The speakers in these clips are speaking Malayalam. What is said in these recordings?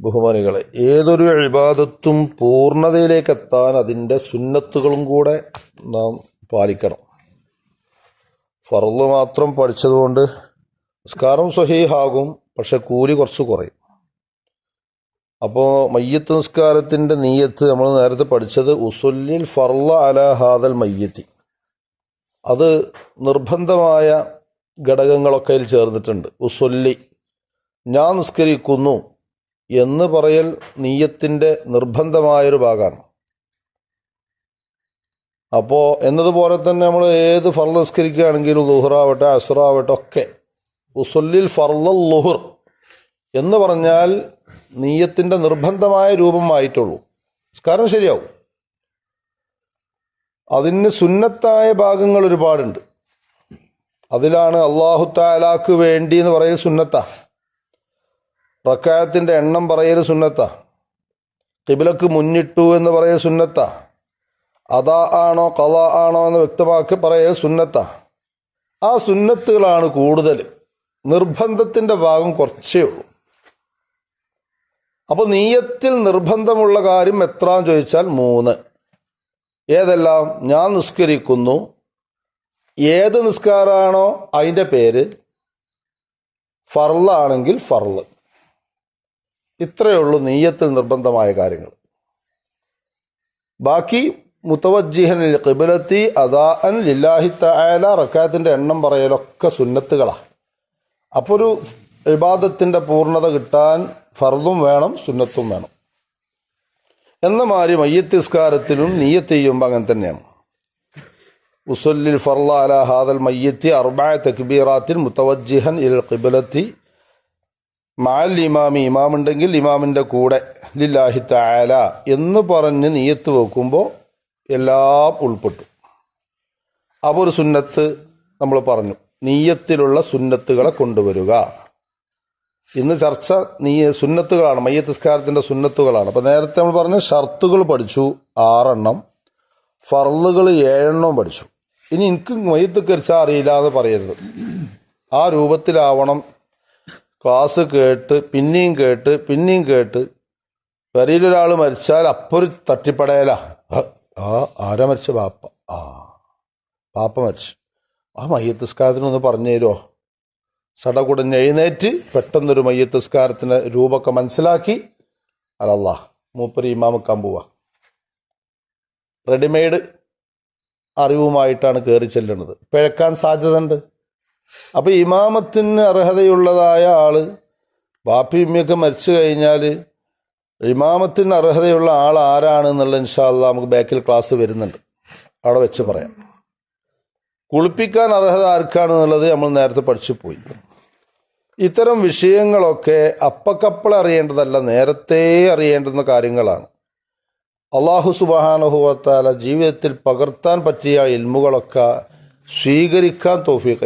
ബഹുമാനികളെ ഏതൊരു അഴിബാദത്തും പൂർണതയിലേക്ക് എത്താൻ അതിന്റെ സുന്നത്തുകളും കൂടെ നാം പാലിക്കണം. ഫറൽ മാത്രം പഠിച്ചതുകൊണ്ട് നിസ്കാരം സ്വഹീഹാകും പക്ഷെ കൂലി കുറച്ച് കുറയും. അപ്പോൾ മയ്യത്ത് നിസ്കാരത്തിന്റെ നീയത്ത് നമ്മൾ നേരത്തെ പഠിച്ചത് ഉസുല്ലിൽ ഫർല അല ഹാദൽ മയ്യത്തി. അത് നിർബന്ധമായ ഘടകങ്ങളൊക്കെ അതിൽ ചേർന്നിട്ടുണ്ട്. ഉസുല്ലി ഞാൻ നിസ്കരിക്കുന്നു എന്ന് പറയൽ നീയത്തിന്റെ നിർബന്ധമായൊരു ഭാഗമാണ്. അപ്പോൾ എന്നതുപോലെ തന്നെ നമ്മൾ ഏത് ഫർൾ നിസ്കരിക്കുകയാണെങ്കിലും അസുറാവട്ടെ ഒക്കെ ഉസുല്ലിൽ ലുഹുർ എന്ന് പറഞ്ഞാൽ നീയത്തിന്റെ നിർബന്ധമായ രൂപമായിട്ടുള്ളൂ. നിസ്കാരം ശരിയാവും. അതിന് സുന്നത്തായ ഭാഗങ്ങൾ ഒരുപാടുണ്ട്. അതിലാണ് അള്ളാഹു താലാക്ക് വേണ്ടി എന്ന് പറയൽ സുന്നത്താ. റക്കായത്തിന്റെ എണ്ണം പറയൽ സുന്നത്താ. കിബിലക്ക് മുന്നിട്ടു എന്ന് പറയൽ സുന്നത്താ. അതാ ആണോ കഥ ആണോ എന്ന് വ്യക്തമാക്കി പറയൽ സുന്നത്താ. ആ സുന്നത്തുകളാണ് കൂടുതൽ നിർബന്ധത്തിന്റെ ഭാഗം കുറച്ചേ ഉള്ളൂ. അപ്പോൾ നീയത്തിൽ നിർബന്ധമുള്ള കാര്യം എത്രാന്ന് ചോദിച്ചാൽ മൂന്ന്. ഏതെല്ലാം? ഞാൻ നിസ്കരിക്കുന്നു. ഏത് നിസ്കാരമാണോ അതിന്റെ പേര്? ഫർളാണെങ്കിൽ ഫർൾ. ഇത്രയേ ഉള്ളൂ നെയ്യത്തിൽ നിർബന്ധമായ കാര്യങ്ങൾ. ബാക്കി മുത്തവജ്ജിഹൻ കിബിലത്തി അദാ അൻ ലില്ലാഹി തആല റക്കാത്തിന്റെ എണ്ണം പറയലൊക്കെ സുന്നത്തുകളാണ് അപ്പോൾ ഒരു ഇബാദത്തിന്റെ പൂർണത കിട്ടാൻ ഫർദും വേണം സുന്നത്തും വേണം. എന്ന മാതിരി മയ്യത്ത് നിസ്കാരത്തിലും നീയത്ത് ചെയ്യുമ്പോൾ അങ്ങനെ തന്നെയാണ്. ഉസുല്ലിൽ ഫർല അല ഹാദൽ മയ്യത്തി അർബായ തക്ബീറാത്തിൽ മുത്തവജ്ജിഹൻ ഇൽ ഖിബലത്തി മാൽ ഇമാം ഉണ്ടെങ്കിൽ ഇമാമിന്റെ കൂടെ ലില്ലാഹി താല എന്ന് പറഞ്ഞ് നീയത്ത് വെക്കുമ്പോൾ എല്ലാം ഉൾപ്പെട്ടു. അപ്പോൾ ഒരു സുന്നത്ത് നമ്മൾ പറഞ്ഞു നീയത്തിലുള്ള സുന്നത്തുകളെ കൊണ്ടുവരിക. ഇന്ന് ചർച്ച നീ സുന്നത്തുകളാണ് മയ്യത്തിസ്കാരത്തിന്റെ സുന്നത്തുകളാണ്. അപ്പോൾ നേരത്തെ നമ്മൾ പറഞ്ഞ ഷർത്തുകൾ പഠിച്ചു ആറെണ്ണം. ഫർളുകൾ ഏഴെണ്ണം പഠിച്ചു. ഇനി എനിക്ക് മയ്യത്ത് കരിച്ചാൽ അറിയില്ല എന്ന് പറയരുത്. ആ രൂപത്തിലാവണം ക്ലാസ് കേട്ട് പിന്നെയും കേട്ട് പിന്നെയും കേട്ട്. വരയിലൊരാൾ മരിച്ചാൽ അപ്പൊരു തട്ടിപ്പടയല. ആ ആരാ മരിച്ച പാപ്പ ആ പാപ്പ മരിച്ചു. ആ മയ്യത്തസ്കാരത്തിനൊന്ന് പറഞ്ഞു തരുമോ സടകുടഞ്ഞ് എഴുന്നേറ്റ് പെട്ടെന്നൊരു മയ്യത്തിസ്കാരത്തിന്റെ രൂപമൊക്കെ മനസ്സിലാക്കി. അലല്ലാ മൂപ്പര് ഇമാമക്കാൻ പോവാ. റെഡിമെയ്ഡ് അറിവുമായിട്ടാണ് കയറി ചെല്ലുന്നത്. പിഴക്കാൻ സാധ്യതയുണ്ട്. അപ്പൊ ഇമാമത്തിന് അർഹതയുള്ളതായ ആൾ ബാപ്പി ഉമ്മയൊക്കെ മരിച്ചു കഴിഞ്ഞാൽ ഇമാമത്തിന് അർഹതയുള്ള ആൾ ആരാണ് എന്നുള്ള ഇൻഷാല്ല നമുക്ക് ബാക്കിൽ ക്ലാസ് വരുന്നുണ്ട്. അവിടെ വെച്ച് പറയാം. കുളിപ്പിക്കാൻ അർഹത ആർക്കാണെന്നുള്ളത് നമ്മൾ നേരത്തെ പഠിച്ചു പോയി. ഇത്തരം വിഷയങ്ങളൊക്കെ അപ്പക്കപ്പള അറിയേണ്ടതല്ല നേരത്തെ അറിയേണ്ടുന്ന കാര്യങ്ങളാണ്. അള്ളാഹു സുബാനുഹുവത്താല ജീവിതത്തിൽ പകർത്താൻ പറ്റിയ ഇൽമുകളൊക്കെ സ്വീകരിക്കാൻ തോഫി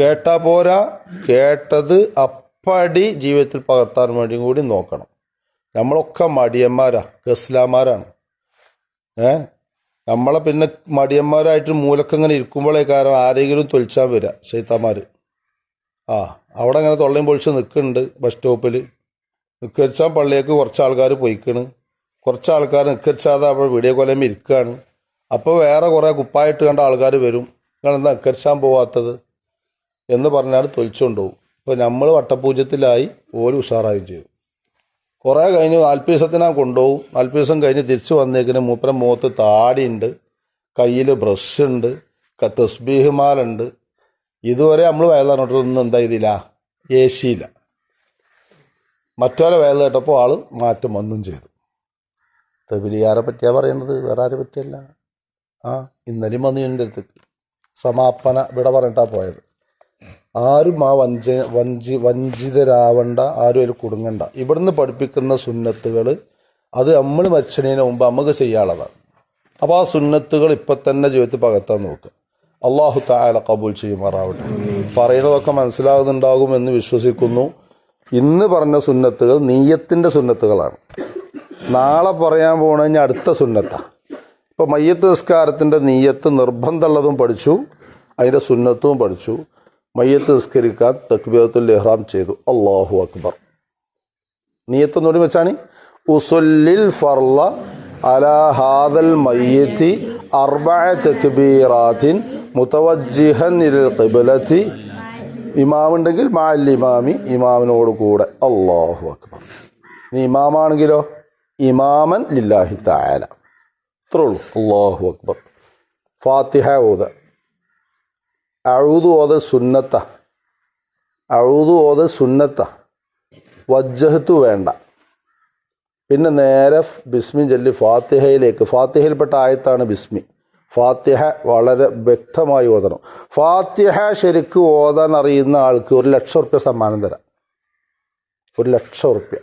കഴിയട്ടെ കേട്ടാ പോരാ. കേട്ടത് അപ്പടി ജീവിതത്തിൽ പകർത്താൻ വേണ്ടി കൂടി നോക്കണം. നമ്മളൊക്കെ മടിയന്മാരാ ഗസ്ലാമാരാണ്. ഏ? നമ്മളെ പിന്നെ മടിയന്മാരായിട്ട് മൂലക്കങ്ങനെ ഇരിക്കുമ്പോഴേ കാരണം ആരെങ്കിലും തൊലിച്ചാൽ വരിക ശൈത്താമാര് ആ അവിടെ അങ്ങനെ തൊള്ളയും പൊളിച്ച് നിൽക്കുന്നുണ്ട് ബസ് സ്റ്റോപ്പിൽ നിക്കരിച്ചാൽ പള്ളിയേക്ക് കുറച്ച് ആൾക്കാർ പോയിക്കണ്. കുറച്ച് ആൾക്കാർ നിക്കരിച്ചാതെ അവിടെ വീഡിയോ കൊലം ഇരിക്കുകയാണ് അപ്പോൾ വേറെ കുറേ കുപ്പായിട്ട് കണ്ട ആൾക്കാർ വരും. നിങ്ങളെന്താ നിൽക്കരിച്ചാൻ പോവാത്തത്? എന്ന് പറഞ്ഞാൽ തൊലിച്ചുകൊണ്ട് പോകും ഇപ്പോൾ നമ്മൾ വട്ടപൂജ്യത്തിലായി ഓര് ഉഷാറായും ചെയ്യും. കുറേ കഴിഞ്ഞ് നാൽപ്പത് ദിവസത്തിനാ കൊണ്ടുപോകും നാൽപ്പത് ദിവസം കഴിഞ്ഞ് തിരിച്ചു വന്നേക്കിന് മൂപ്പരം മുഖത്ത് താടിയുണ്ട് കയ്യിൽ ബ്രഷ് ഉണ്ട് തസ്ബീഹ്മാലുണ്ട്. മാലുണ്ട് ഇതുവരെ നമ്മൾ വയലാറിട്ടൊന്നും എന്താ ഇതില്ല എ സിയില്ല മറ്റോരെ വയൽ കേട്ടപ്പോൾ ആൾ മാറ്റം വന്നും ചെയ്തു. തെബിലിയാരെ പറ്റിയാ പറയുന്നത് വേറെ ആരെ പറ്റിയല്ല. ആ ഇന്നലെയും വന്നു എന്റെ അടുത്തേക്ക് സമാപന ഇവിടെ പറഞ്ഞിട്ടാണ് പോയത്. ആരും ആ വഞ്ച വഞ്ചി വഞ്ചിതരാവണ്ട ആരും അതിൽ കുടുങ്ങണ്ട. ഇവിടുന്ന് പഠിപ്പിക്കുന്ന സുന്നത്തുകൾ അത് നമ്മൾ മരിച്ചതിന് മുമ്പ് നമുക്ക് ചെയ്യാനുള്ളതാണ്. അപ്പോൾ ആ സുന്നത്തുകൾ ഇപ്പം തന്നെ ജീവിതത്തിൽ പകർത്താൻ നോക്കുക അള്ളാഹു താല കബൂൽ ചെയ്യുമാറാവട്ടെ. പറയുന്നതൊക്കെ മനസ്സിലാകുന്നുണ്ടാകും എന്ന് വിശ്വസിക്കുന്നു. ഇന്ന് പറഞ്ഞ സുന്നത്തുകൾ നീയത്തിന്റെ സുന്നത്തുകളാണ്. നാളെ പറയാൻ പോകണ അടുത്ത സുന്നത്താണ് ഇപ്പോൾ മയ്യത്ത് നിസ്കാരത്തിന്റെ നീയത്ത് നിർബന്ധമുള്ളതും പഠിച്ചു അതിന്റെ സുന്നത്തും പഠിച്ചു. മയ്യത്ത് നിസ്കരിക്കാൻ തക്ബീറത്തുൽ ഇഹ്റാം ചെയ്തു. അള്ളാഹു അക്ബർ. നീയത്ത് നോടി വെച്ചാണ് ഉസുല്ലിൽ ഫർള അലാ ഹാദൽ മയ്യത്തി അർബഅ തക്ബീറാത്തിൻ മുതവജ്ജിഹൻ ഖിബ്ലത്തി. ഇമാമുണ്ടെങ്കിൽ മാൽ ഇമാമി ഇമാമിനോട് കൂടെ. അള്ളാഹു അക്ബർ. നീ ഇമാമാണെങ്കിലോ? ഇമാമൻ ലില്ലാഹി തആല. ഇത്രേ ഉള്ളൂ. അള്ളാഹു അക്ബർ. ഫാത്തിഹ ഓത. അഴുതു ഓത് സുന്നത്ത അഴുതു ഓത് സുന്നത്ത വജ്ജഹത്തു വേണ്ട. പിന്നെ നേരെ ബിസ്മി ചൊല്ലി ഫാത്തിഹയിലേക്ക്. ഫാത്തിഹയിൽപ്പെട്ട ആയത്താണ് ബിസ്മി. ഫാത്തിഹ വളരെ വ്യക്തമായി ഓതണം. ഫാത്തിഹ ശരിക്ക് ഓതാൻ അറിയുന്ന ആൾക്ക് ഒരു ലക്ഷം റുപ്യ സമ്മാനം തരാം. ഒരു ലക്ഷം റുപ്യ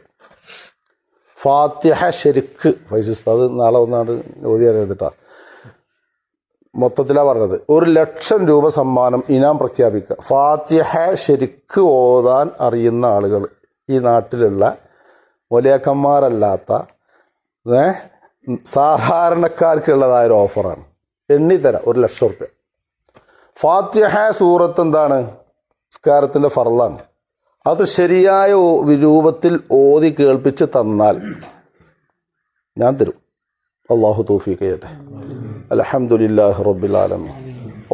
ഫാത്തിഹ ശരിക്ക്. ഫൈസ് അത് നാളെ വന്നാണ് ഓതി അറിയത്തിട്ടാ മൊത്തത്തിലാണ് പറഞ്ഞത്. ഒരു ലക്ഷം രൂപ സമ്മാനം ഇനാം പ്രഖ്യാപിക്കുക. ഫാത്തിഹ ശരിക്ക് ഓതാൻ അറിയുന്ന ആളുകൾ ഈ നാട്ടിലുള്ള ഒലേക്കന്മാരല്ലാത്ത സാധാരണക്കാർക്കുള്ളതായ ഒരു ഓഫറാണ്. എണ്ണിത്തരാം ഒരു ലക്ഷം റുപ്യ ഫാത്തിഹ സൂറത്ത് എന്താണ്? നിസ്കാരത്തിന്റെ ഫറലാണ് അത് ശരിയായ രൂപത്തിൽ ഓതി കേൾപ്പിച്ച് തന്നാൽ ഞാൻ തരും. അള്ളാഹു തൗഫീഖ് ചെയ്യട്ടെ. അൽഹംദുലില്ലാഹി റബ്ബിൽ ആലമീൻ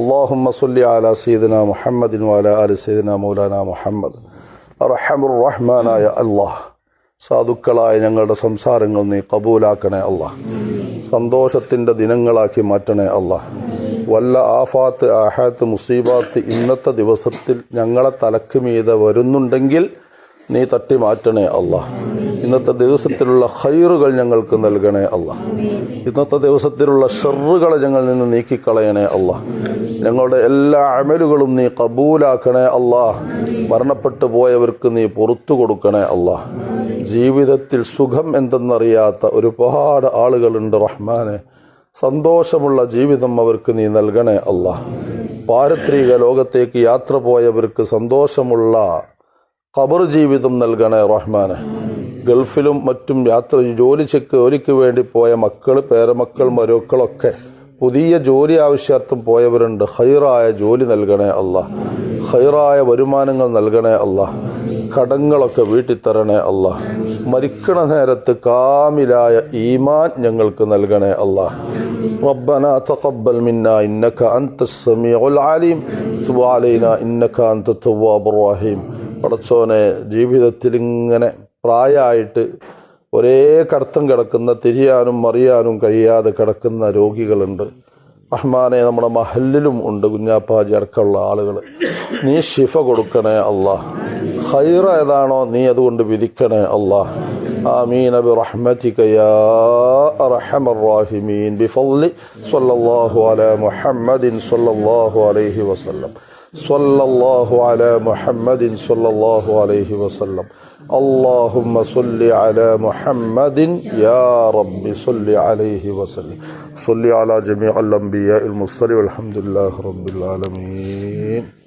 اللهم صل على سيدنا محمد وعلى آل سيدنا مولانا മുഹമ്മദ് അർഹമുർ റഹ്മാനായ അല്ലാഹ് സാധുക്കളായ ഞങ്ങളുടെ സംസാരങ്ങൾ നീ കബൂലാക്കണേ അല്ലാഹ് സന്തോഷത്തിൻ്റെ ദിനങ്ങളാക്കി മാറ്റണേ അല്ലാഹ് വല്ല ആഫാത്ത് ആഹാത്ത് മുസീബാത്ത് ഇന്നത്തെ ദിവസത്തിൽ ഞങ്ങളെ തലക്ക് മീതെ വരുന്നുണ്ടെങ്കിൽ നീ തട്ടി മാറ്റണേ അല്ലാഹ് ഇന്നത്തെ ദിവസത്തിലുള്ള ഹൈറുകൾ ഞങ്ങൾക്ക് നൽകണേ അല്ല ഇന്നത്തെ ദിവസത്തിലുള്ള ഷെറുകളെ ഞങ്ങളിൽ നിന്ന് നീക്കിക്കളയണേ അല്ല ഞങ്ങളുടെ എല്ലാ അമലുകളും നീ കബൂലാക്കണേ അല്ല മരണപ്പെട്ടു പോയവർക്ക് നീ പുറത്തു കൊടുക്കണേ അല്ല ജീവിതത്തിൽ സുഖം എന്തെന്നറിയാത്ത ഒരുപാട് ആളുകളുണ്ട് റഹ്മാനെ. സന്തോഷമുള്ള ജീവിതം അവർക്ക് നീ നൽകണേ അല്ല പാരത്രിക ലോകത്തേക്ക് യാത്ര പോയവർക്ക് സന്തോഷമുള്ള ഖബർ ജീവിതം നൽകണേ റഹ്മാനെ. ഗൾഫിലും മറ്റും യാത്ര ജോലി ചെക്ക് ജോലിക്ക് വേണ്ടി പോയ മക്കൾ പേരമക്കൾ മരുക്കളൊക്കെ പുതിയ ജോലി ആവശ്യാർത്ഥം പോയവരുണ്ട് ഹൈറായ ജോലി നൽകണേ അല്ല ഹൈറായ വരുമാനങ്ങൾ നൽകണേ അല്ല കടങ്ങളൊക്കെ വീട്ടിൽ തരണേ അല്ല മരിക്കണ നേരത്ത് കാമിലായ ഈമാൻ ഞങ്ങൾക്ക് നൽകണേ അല്ലാ ربنا تقبل منا إنك أنت السميع العليم تب علينا إنك أنت التواب الرحيم പടച്ചോനെ ജീവിതത്തിൽ ഇങ്ങനെ പ്രായമായിട്ട് ഒരേ കടത്തം കിടക്കുന്ന തിരിയാനും മറിയാനും കഴിയാതെ കിടക്കുന്ന രോഗികളുണ്ട് റഹ്മാനെ നമ്മുടെ മഹലിലും ഉണ്ട് കുഞ്ഞാപ്പാജി അടക്കമുള്ള ആളുകൾ നീ ശിഫ കൊടുക്കണേ അള്ളാഹ് ഹൈറ ഏതാണോ നീ അതുകൊണ്ട് വിധിക്കണേ അള്ളാഹ് آمين برحمتك يا أرحم الراحمين بفضل صلى الله على محمد صلى الله عليه وسلم صلى الله على محمد صلى الله عليه وسلم. اللهم صل على محمد يا رب صل عليه وسلم. صل على جميع الأنبياء المرسلين والحمد لله رب العالمين.